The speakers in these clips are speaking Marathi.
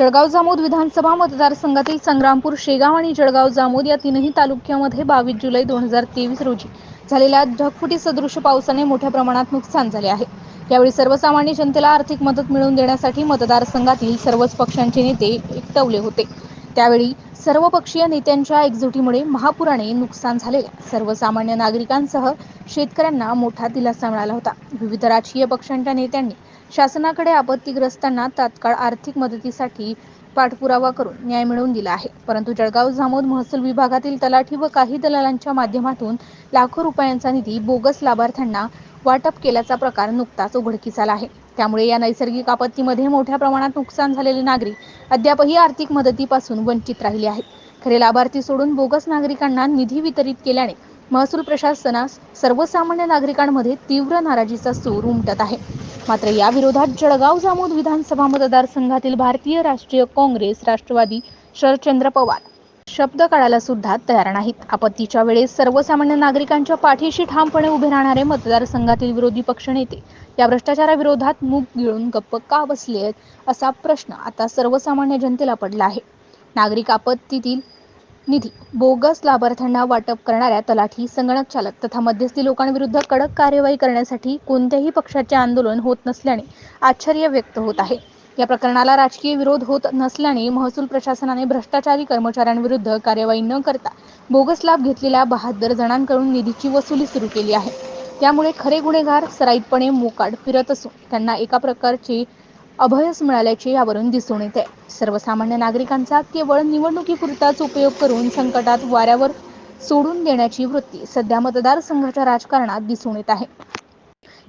जळगाव जामोद विधानसभा मतदारसंघातील संग्रामपूर शेगाव आणि जळगाव जामोद या तीनही तालुक्यामध्ये बावीस जुलै दोन हजार तेवीस रोजी झालेल्या ढगफुटी सदृश पावसाने मोठ्या प्रमाणात नुकसान झाले आहे. यावेळी सर्वसामान्य जनतेला आर्थिक मदत मिळवून देण्यासाठी मतदारसंघातील सर्वच पक्षांचे नेते एकटवले होते. त्यावेळी सर्व पक्षीय नेत्यांच्या एकजुटीमुळे महापुराने नुकसान झालेल्या सर्वसामान्य नागरिकांसह शेतकऱ्यांना मोठा दिलासा मिळाला होता. विविध राजकीय पक्षांच्या नेत्यांनी शासनाकडे आपत्तीग्रस्तांना तात्काळ आर्थिक मदतीसाठी पाठपुरावा करून न्याय मिळवून दिला आहे. परंतु जळगाव जामोद महसूल विभागातील तलाठी व काही दलालांच्या माध्यमातून लाखो रुपयांचा निधी बोगस लाभार्थ्यांना वाटप केल्याचा प्रकार नुकताच उघडकीस आला आहे. त्यामुळे या नैसर्गिक आपत्तीमध्ये मोठ्या प्रमाणात नुकसान झालेले नागरिक अद्यापही आर्थिक मदतीपासून वंचित राहिले आहेत. खरे लाभार्थी सोडून बोगस नागरिकांना निधी वितरित केल्याने महसूल प्रशासनास सर्वसामान्य नागरिकांमध्ये तीव्र नाराजीचा सूर उमटत आहे. मात्र या विरोधात जळगाव जामोद विधानसभा मतदारसंघातील भारतीय राष्ट्रीय काँग्रेस राष्ट्रवादी शरदचंद्र पवार शब्द काढायला सुद्धा तयार नाहीत. आपत्तीच्या वेळेस सर्वसामान्य नागरिकांच्या पाठीशी ठामपणे उभे राहणारे मतदारसंघातील विरोधी पक्षनेते या भ्रष्टाचाराविरोधात मूग गिळून गप्प का बसले आहेत असा प्रश्न आता सर्वसामान्य जनतेला पडला आहे. नागरिक आपत्तीतील निधी. बोगस लाभार्थ्यांना वाटप करणाऱ्या तलाठी संगणक चालक तथा मध्यस्थी लोकांविरुद्ध कडक कार्यवाही करण्यासाठी कोणत्याही पक्षाचे आंदोलन होत नसल्याने आश्चर्य व्यक्त होत आहे. या प्रकरणाला राजकीय विरोध होत नसल्याने महसूल प्रशासनाने भ्रष्टाचारी कर्मचाऱ्यांविरुद्ध कार्यवाही न करता बोगस लाभ घेतलेल्या बहात्तर जणांकडून निधीची वसुली सुरू केली आहे. त्यामुळे खरे गुन्हेगार सराईतपणे मोकाट फिरत असून त्यांना एका प्रकारचे अभयच मिळाल्याचे यावरून दिसून येते. सर्वसामान्य नागरिकांचा केवळ निवडणुकीपुरताच उपयोग करून संकटात वाऱ्यावर सोडून देण्याची वृत्ती सध्या मतदारसंघाच्या राजकारणात दिसून येत आहे.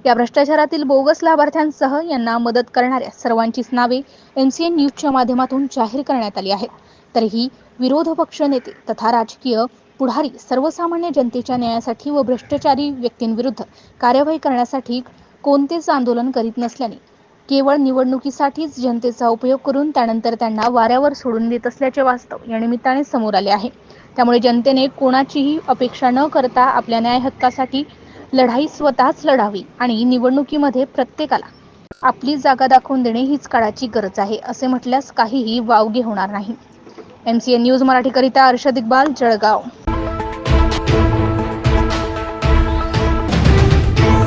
या भ्रष्टाचारातील बोगस लाभार्थ्यांसह यांना मदत करणाऱ्या सर्वांचीच नावे एमसीएन न्यूजच्या माध्यमातून जाहीर करण्यात आली आहेत. तरीही विरोध पक्ष नेते तथा राजकीय पुढारी सर्वसामान्य जनतेच्या न्यायासाठी व भ्रष्टाचारी व्यक्तींविरुद्ध कार्यवाही करण्यासाठी कोणतेच आंदोलन करीत नसल्याने केवळ निवडणुकीसाठीच जनतेचा उपयोग करून त्यानंतर त्यांना वाऱ्यावर सोडून देत असल्याचे वास्तव या निमित्ताने समोर आले आहे. त्यामुळे जनतेने कोणाचीही अपेक्षा न करता आपल्या न्याय हक्कासाठी लढाई स्वतःच लढावी आणि निवडणुकीमध्ये प्रत्येकाला आपली जागा दाखवून देणे हीच काळाची गरज आहे असे म्हटल्यास काहीही वावगे होणार नाही. एम सी एन न्यूज मराठीकरिता अर्षद इक्बाल जळगाव.